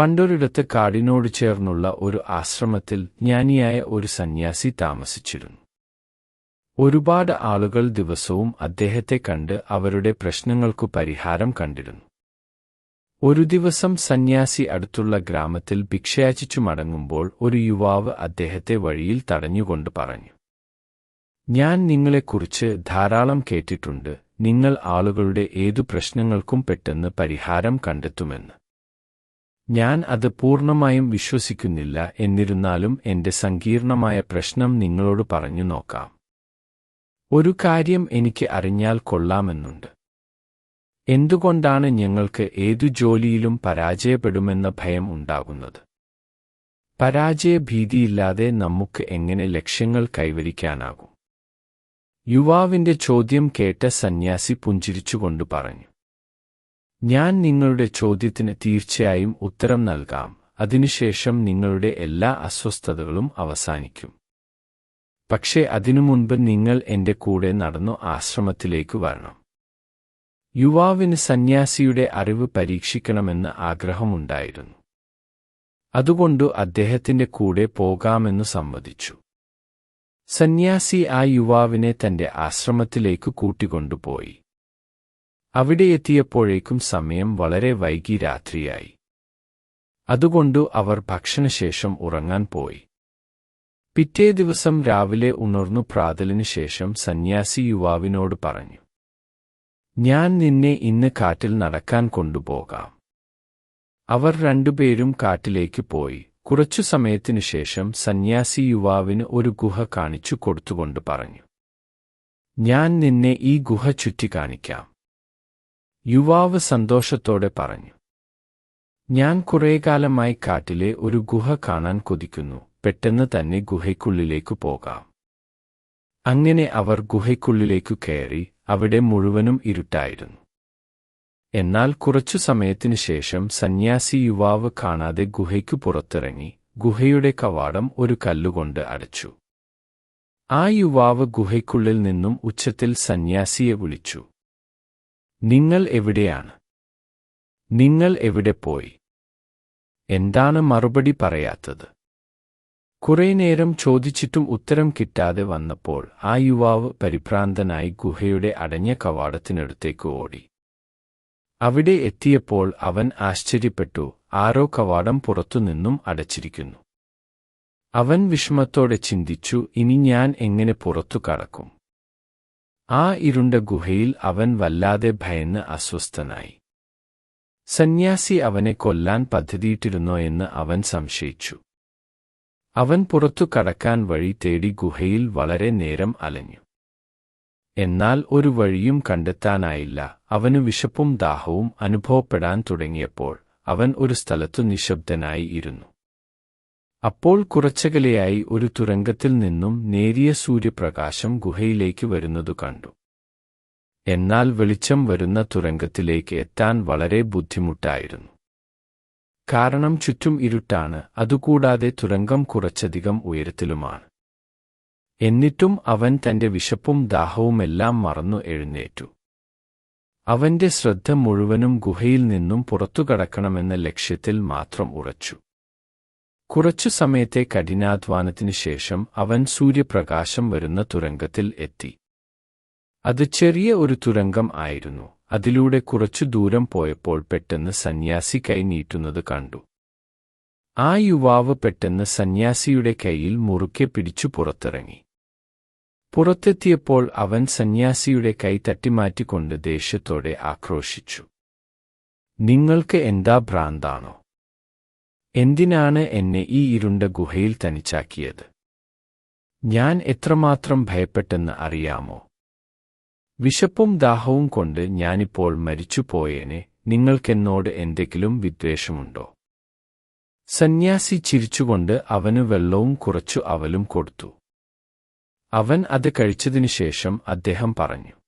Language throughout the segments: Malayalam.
പണ്ടൊരിടത്ത് കാടിനോട് ചേർന്നുള്ള ഒരു ആശ്രമത്തിൽ ജ്ഞാനിയായ ഒരു സന്യാസി താമസിച്ചിരുന്നു. ഒരുപാട് ആളുകൾ ദിവസവും അദ്ദേഹത്തെ കണ്ട് അവരുടെ പ്രശ്നങ്ങൾക്കു പരിഹാരം കണ്ടിരുന്നു. ഒരു ദിവസം സന്യാസി അടുത്തുള്ള ഗ്രാമത്തിൽ ഭിക്ഷയാചിച്ചു മടങ്ങുമ്പോൾ ഒരു യുവാവ് അദ്ദേഹത്തെ വഴിയിൽ തടഞ്ഞുകൊണ്ട് പറഞ്ഞു ഞാൻ നിങ്ങളെക്കുറിച്ച് ധാരാളം കേട്ടിട്ടുണ്ട് നിങ്ങൾ ആളുകളുടെ ഏതു പ്രശ്നങ്ങൾക്കും പെട്ടെന്ന് പരിഹാരം കണ്ടെത്തുമെന്ന്. ഞാൻ അത് പൂർണമായും വിശ്വസിക്കുന്നില്ല എന്നിരുന്നാലും എന്റെ സങ്കീർണമായ പ്രശ്നം നിങ്ങളോട് പറഞ്ഞു നോക്കാം. ഒരു കാര്യം എനിക്ക് അറിഞ്ഞാൽ കൊള്ളാമെന്നുണ്ട്. എന്തുകൊണ്ടാണ് ഞങ്ങൾക്ക് ഏതു ജോലിയിലും പരാജയപ്പെടുമെന്ന ഭയം ഉണ്ടാകുന്നത്? പരാജയ ഭീതിയില്ലാതെ നമുക്ക് എങ്ങനെ ലക്ഷ്യങ്ങൾ കൈവരിക്കാനാകും? യുവാവിന്റെ ചോദ്യം കേട്ട സന്യാസി പുഞ്ചിരിച്ചുകൊണ്ട് പറഞ്ഞു. ഞാൻ നിങ്ങളുടെ ചോദ്യത്തിന് തീർച്ചയായും ഉത്തരം നൽകാം. അതിനുശേഷം നിങ്ങളുടെ എല്ലാ അസ്വസ്ഥതകളും അവസാനിക്കും. പക്ഷേ അതിനു മുൻപ് നിങ്ങൾ എന്റെ കൂടെ നടന്നു ആശ്രമത്തിലേക്ക് വരണം. യുവാവിന് സന്യാസിയുടെ അറിവ് പരീക്ഷിക്കണമെന്ന് ആഗ്രഹമുണ്ടായിരുന്നു. അതുകൊണ്ടു അദ്ദേഹത്തിന്റെ കൂടെ പോകാമെന്നു സമ്മതിച്ചു. സന്യാസി ആ യുവാവിനെ തന്റെ ആശ്രമത്തിലേക്ക് കൂട്ടിക്കൊണ്ടുപോയി. അവിടെ എത്തിയപ്പോഴേക്കും സമയം വളരെ വൈകി രാത്രിയായി. അതുകൊണ്ടു അവർ ഭക്ഷണശേഷം ഉറങ്ങാൻ പോയി. പിറ്റേ ദിവസം രാവിലെ ഉണർന്നു പ്രാതലിനു ശേഷം സന്യാസി യുവാവിനോട് പറഞ്ഞു ഞാൻ നിന്നെ ഇന്ന് കാട്ടിൽ നടക്കാൻ കൊണ്ടുപോകാം. അവർ രണ്ടുപേരും കാട്ടിലേക്ക് പോയി. കുറച്ചു സമയത്തിനു ശേഷം സന്യാസി യുവാവിന് ഒരു ഗുഹ കാണിച്ചു കൊടുത്തുകൊണ്ട് പറഞ്ഞു ഞാൻ നിന്നെ ഈ ഗുഹ ചുറ്റിക്കാണിക്കാം. യുവാവ് സന്തോഷത്തോടെ പറഞ്ഞു ഞാൻ കുറേകാലമായി കാട്ടിലെ ഒരു ഗുഹ കാണാൻ കൊതിക്കുന്നു. പെട്ടെന്ന് തന്നെ ഗുഹയ്ക്കുള്ളിലേക്കു പോകാം. അങ്ങനെ അവർ ഗുഹയ്ക്കുള്ളിലേക്കു കയറി അവിടെ മുഴുവനും ഇരുട്ടായിരുന്നു. എന്നാൽ കുറച്ചു സമയത്തിനു ശേഷം സന്യാസി യുവാവ് കാണാതെ ഗുഹയ്ക്കു പുറത്തിറങ്ങി ഗുഹയുടെ കവാടം ഒരു കല്ലുകൊണ്ട് അടച്ചു. ആ യുവാവ് ഗുഹയ്ക്കുള്ളിൽ നിന്നും ഉച്ചത്തിൽ സന്യാസിയെ വിളിച്ചു നിങ്ങൾ എവിടെയാണ്? നിങ്ങൾ എവിടെ പോയി? എന്താണ് മറുപടി പറയാത്തത്? കുറെ നേരം ചോദിച്ചിട്ടും ഉത്തരം കിട്ടാതെ വന്നപ്പോൾ ആ യുവാവ് പരിഭ്രാന്തനായി ഗുഹയുടെ അടഞ്ഞ കവാടത്തിനടുത്തേക്ക് ഓടി. അവിടെ എത്തിയപ്പോൾ അവൻ ആശ്ചര്യപ്പെട്ടു ആരോ കവാടം പുറത്തുനിന്നും അടച്ചിരിക്കുന്നു. അവൻ വിഷമത്തോടെ ചിന്തിച്ചു ഇനി ഞാൻ എങ്ങനെ പുറത്തു കടക്കും? ആ ഇരുണ്ട ഗുഹയിൽ അവൻ വല്ലാതെ ഭയന്ന് അസ്വസ്ഥനായി. സന്യാസി അവനെ കൊല്ലാൻ പദ്ധതിയിട്ടിരുന്നോ എന്ന് അവൻ സംശയിച്ചു. അവൻ പുറത്തു കടക്കാൻ വഴി തേടി ഗുഹയിൽ വളരെ നേരം അലഞ്ഞു. എന്നാൽ ഒരു വഴിയും കണ്ടെത്താനായില്ല. അവനു വിശപ്പും ദാഹവും അനുഭവപ്പെടാൻ തുടങ്ങിയപ്പോൾ അവൻ ഒരു സ്ഥലത്തു നിശബ്ദനായി ഇരുന്നു. അപ്പോൾ കുറച്ചകലെയായി ഒരു തുരങ്കത്തിൽ നിന്നും നേരിയ സൂര്യപ്രകാശം ഗുഹയിലേക്ക് വരുന്നതു കണ്ടു. എന്നാൽ വെളിച്ചം വരുന്ന തുരങ്കത്തിലേക്ക് എത്താൻ വളരെ ബുദ്ധിമുട്ടായിരുന്നു. കാരണം ചുറ്റും ഇരുട്ടാണ് അതുകൂടാതെ തുരങ്കം കുറച്ചധികം ഉയരത്തിലുമാണ്. എന്നിട്ടും അവൻ തന്റെ വിശപ്പും ദാഹവുമെല്ലാം മറന്നു എഴുന്നേറ്റു. അവന്റെ ശ്രദ്ധ മുഴുവനും ഗുഹയിൽ നിന്നും പുറത്തു കടക്കണമെന്ന ലക്ഷ്യത്തിൽ മാത്രം ഉറച്ചു. കുറച്ചു സമയത്തെ കഠിനാധ്വാനത്തിനു ശേഷം അവൻ സൂര്യപ്രകാശം വരുന്ന തുരങ്കത്തിൽ എത്തി. അത് ചെറിയ ഒരു തുരങ്കം ആയിരുന്നു. അതിലൂടെ കുറച്ചു ദൂരം പോയപ്പോൾ പെട്ടെന്ന് സന്യാസി കൈ നീട്ടുന്നത് കണ്ടു. ആ യുവാവ് പെട്ടെന്ന് സന്യാസിയുടെ കൈയിൽ മുറുക്കെ പിടിച്ചു പുറത്തിറങ്ങി. പുറത്തെത്തിയപ്പോൾ അവൻ സന്യാസിയുടെ കൈ തട്ടിമാറ്റിക്കൊണ്ട് ദേഷ്യത്തോടെ ആക്രോശിച്ചു. നിങ്ങൾക്ക് എന്താ ഭ്രാന്താണോ? എന്തിനാണ് എന്നെ ഈ ഇരുണ്ട ഗുഹയിൽ തനിച്ചാക്കിയത്? ഞാൻ എത്രമാത്രം ഭയപ്പെട്ടെന്ന് അറിയാമോ? വിശപ്പും ദാഹവും കൊണ്ട് ഞാനിപ്പോൾ മരിച്ചുപോയേനെ നിങ്ങൾക്കെന്നോട് എന്തെങ്കിലും വിദ്വേഷമുണ്ടോ? സന്യാസി ചിരിച്ചുകൊണ്ട് അവന് വെള്ളവും കുറച്ചു അവലും കൊടുത്തു. അവൻ അത് കഴിച്ചതിനുശേഷം അദ്ദേഹം പറഞ്ഞു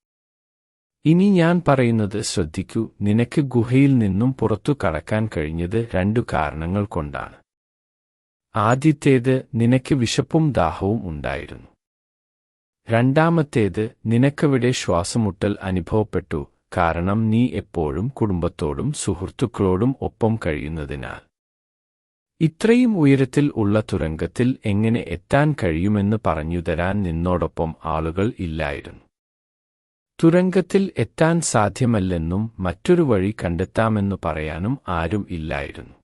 ഇനി ഞാൻ പറയുന്നത് ശ്രദ്ധിക്കൂ. നിനക്ക് ഗുഹയിൽ നിന്നും പുറത്തു കടക്കാൻ കഴിഞ്ഞത് രണ്ടു കാരണങ്ങൾ കൊണ്ടാണ്. ആദ്യത്തേത് നിനക്ക് വിശപ്പും ദാഹവും ഉണ്ടായിരുന്നു. രണ്ടാമത്തേത് നിനക്കവിടെ ശ്വാസമുട്ടൽ അനുഭവപ്പെട്ടു. കാരണം നീ എപ്പോഴും കുടുംബത്തോടും സുഹൃത്തുക്കളോടും ഒപ്പം കഴിയുന്നതിനാൽ. ഇത്രയും ഉയരത്തിൽ ഉള്ള തുരങ്കത്തിൽ എങ്ങനെ എത്താൻ കഴിയുമെന്ന് പറഞ്ഞുതരാൻ നിന്നോടൊപ്പം ആളുകൾ ഇല്ലായിരുന്നു. തുരങ്കത്തിൽ എത്താൻ സാധ്യമല്ലെന്നും മറ്റൊരു വഴി കണ്ടെത്താമെന്നു പറയാനും ആരും ഇല്ലായിരുന്നു.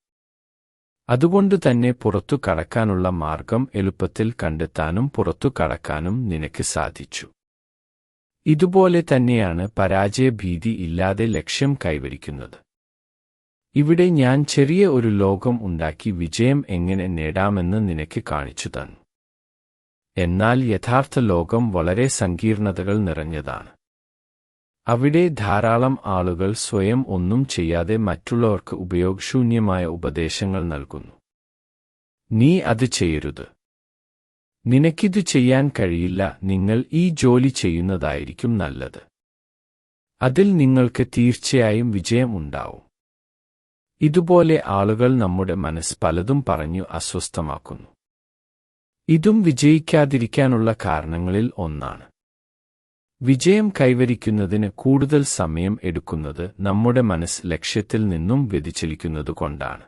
അതുകൊണ്ട് തന്നെ പുറത്തു കടക്കാനുള്ള മാർഗം എളുപ്പത്തിൽ കണ്ടെത്താനും പുറത്തു കടക്കാനും നിനക്ക് സാധിച്ചു. ഇതുപോലെ തന്നെയാണ് പരാജയഭീതി ഇല്ലാതെ ലക്ഷ്യം കൈവരിക്കുന്നത്. ഇവിടെ ഞാൻ ചെറിയ ഒരു ലോകം ഉണ്ടാക്കി വിജയം എങ്ങനെ നേടാമെന്ന് നിനക്ക് കാണിച്ചു തന്നു. എന്നാൽ യഥാർത്ഥ ലോകം വളരെ സങ്കീർണതകൾ നിറഞ്ഞതാണ്. അവിടെ ധാരാളം ആളുകൾ സ്വയം ഒന്നും ചെയ്യാതെ മറ്റുള്ളവർക്ക് ഉപയോഗശൂന്യമായ ഉപദേശങ്ങൾ നൽകുന്നു. നീ അത് ചെയ്യരുത്. നിനക്കിത് ചെയ്യാൻ കഴിയില്ല നിങ്ങൾ ഈ ജോലി ചെയ്യുന്നതായിരിക്കും നല്ലത്. അതിൽ നിങ്ങൾക്ക് തീർച്ചയായും വിജയം ഉണ്ടാവും. ഇതുപോലെ ആളുകൾ നമ്മുടെ മനസ്സ് പലതും പറഞ്ഞു അസ്വസ്ഥമാക്കുന്നു. ഇതും വിജയിക്കാതിരിക്കാനുള്ള കാരണങ്ങളിൽ ഒന്നാണ്. വിജയം കൈവരിക്കുന്നതിന് കൂടുതൽ സമയം എടുക്കുന്നത് നമ്മുടെ മനസ്സ് ലക്ഷ്യത്തിൽ നിന്നും വ്യതിചലിക്കുന്നതുകൊണ്ടാണ്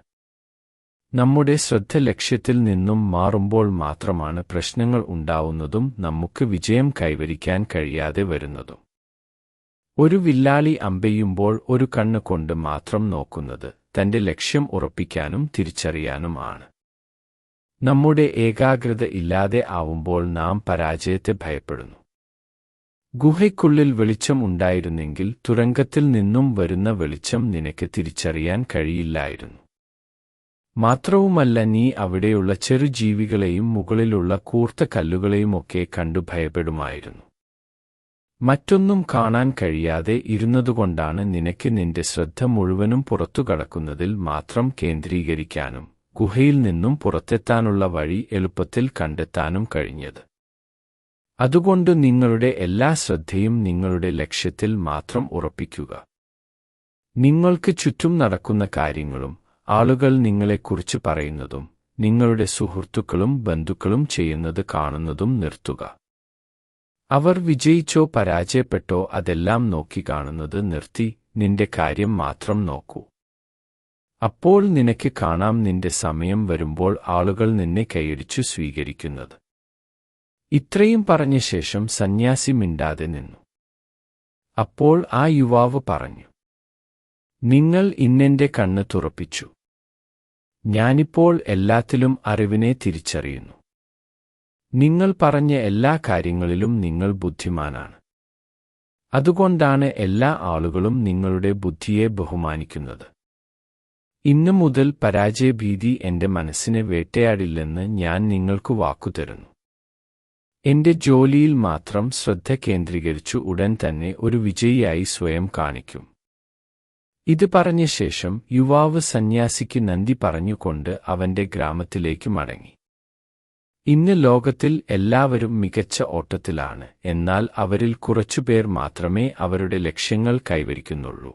നമ്മുടെ ശ്രദ്ധ ലക്ഷ്യത്തിൽ നിന്നും മാറുമ്പോൾ മാത്രമാണ് പ്രശ്നങ്ങൾ ഉണ്ടാവുന്നതും നമുക്ക് വിജയം കൈവരിക്കാൻ കഴിയാതെ വരുന്നതും. ഒരു വില്ലാളി അമ്പെയ്യുമ്പോൾ ഒരു കണ്ണ് കൊണ്ട് മാത്രം നോക്കുന്നത് തന്റെ ലക്ഷ്യം ഉറപ്പിക്കാനും തിരിച്ചറിയാനുമാണ്. നമ്മുടെ ഏകാഗ്രത ഇല്ലാതെ ആവുമ്പോൾ നാം പരാജയത്തെ ഭയപ്പെടുന്നു. ഗുഹയ്ക്കുള്ളിൽ വെളിച്ചം ഉണ്ടായിരുന്നെങ്കിൽ തുരങ്കത്തിൽ നിന്നും വരുന്ന വെളിച്ചം നിനക്ക് തിരിച്ചറിയാൻ കഴിയില്ലായിരുന്നു. മാത്രവുമല്ല നീ അവിടെയുള്ള ചെറുജീവികളെയും മുകളിലുള്ള കൂർത്ത കല്ലുകളെയുമൊക്കെ കണ്ടു ഭയപ്പെടുമായിരുന്നു. മറ്റൊന്നും കാണാൻ കഴിയാതെ ഇരുന്നതുകൊണ്ടാണ് നിനക്ക് നിന്റെ ശ്രദ്ധ മുഴുവനും പുറത്തു കടക്കുന്നതിൽ മാത്രം കേന്ദ്രീകരിക്കാനും ഗുഹയിൽ നിന്നും പുറത്തെത്താനുള്ള വഴി എളുപ്പത്തിൽ കണ്ടെത്താനും കഴിഞ്ഞത്. അതുകൊണ്ട് നിങ്ങളുടെ എല്ലാ ശ്രദ്ധയും നിങ്ങളുടെ ലക്ഷ്യത്തിൽ മാത്രം ഉറപ്പിക്കുക. നിങ്ങൾക്ക് ചുറ്റും നടക്കുന്ന കാര്യങ്ങളും ആളുകൾ നിങ്ങളെക്കുറിച്ച് പറയുന്നതും നിങ്ങളുടെ സുഹൃത്തുക്കളും ബന്ധുക്കളും ചെയ്യുന്നത് കാണുന്നതും നിർത്തുക. അവർ വിജയിച്ചോ പരാജയപ്പെട്ടോ അതെല്ലാം നോക്കി കാണുന്നത് നിർത്തി നിന്റെ കാര്യം മാത്രം നോക്കൂ. അപ്പോൾ നിനക്ക് കാണാം നിന്റെ സമയം വരുമ്പോൾ ആളുകൾ നിന്നെ കൈയടിച്ചു സ്വീകരിക്കുന്നത്. ഇത്രയും പറഞ്ഞ ശേഷം സന്യാസി മിണ്ടാതെ നിന്നു. അപ്പോൾ ആ യുവാവ് പറഞ്ഞു നിങ്ങൾ ഇന്നെന്റെ കണ്ണ് തുറപ്പിച്ചു. ഞാനിപ്പോൾ എല്ലാത്തിലും അറിവിനെ തിരിച്ചറിയുന്നു. നിങ്ങൾ പറഞ്ഞ എല്ലാ കാര്യങ്ങളിലും നിങ്ങൾ ബുദ്ധിമാനാണ്. അതുകൊണ്ടാണ് എല്ലാ ആളുകളും നിങ്ങളുടെ ബുദ്ധിയെ ബഹുമാനിക്കുന്നത്. ഇന്നു മുതൽ പരാജയഭീതി എന്റെ മനസ്സിനെ വേട്ടയാടില്ലെന്ന് ഞാൻ നിങ്ങൾക്ക് വാക്കുതരുന്നു. എന്റെ ജോലിയിൽ മാത്രം ശ്രദ്ധ കേന്ദ്രീകരിച്ചു ഉടൻ തന്നെ ഒരു വിജയിയായി സ്വയം കാണിക്കും. ഇത് പറഞ്ഞ ശേഷം യുവാവ് സന്യാസിക്ക് നന്ദി പറഞ്ഞുകൊണ്ട് അവന്റെ ഗ്രാമത്തിലേക്ക് മടങ്ങി. ഇന്ന് ലോകത്തിൽ എല്ലാവരും മികച്ച ഓട്ടത്തിലാണ് എന്നാൽ അവരിൽ കുറച്ചുപേർ മാത്രമേ അവരുടെ ലക്ഷ്യങ്ങൾ കൈവരിക്കുന്നുള്ളൂ.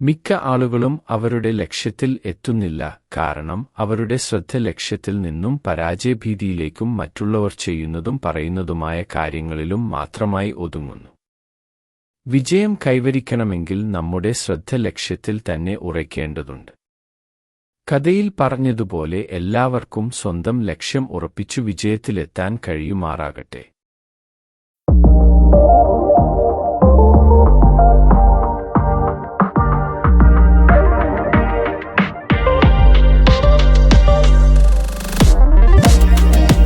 മിക്ക ആളുകളും അവരുടെ ലക്ഷ്യത്തിൽ എത്തുന്നില്ല കാരണം അവരുടെ ശ്രദ്ധ ലക്ഷ്യത്തിൽ നിന്നും പരാജയഭീതിയിലേക്കും മറ്റുള്ളവർ ചെയ്യുന്നതും പറയുന്നതുമായ കാര്യങ്ങളിലും മാത്രമായി ഒതുങ്ങുന്നു. വിജയം കൈവരിക്കണമെങ്കിൽ നമ്മുടെ ശ്രദ്ധ ലക്ഷ്യത്തിൽ തന്നെ ഉറയ്ക്കേണ്ടതുണ്ട്. കഥയിൽ പറഞ്ഞതുപോലെ എല്ലാവർക്കും സ്വന്തം ലക്ഷ്യം ഉറപ്പിച്ചു വിജയത്തിലെത്താൻ കഴിയുമാറാകട്ടെ.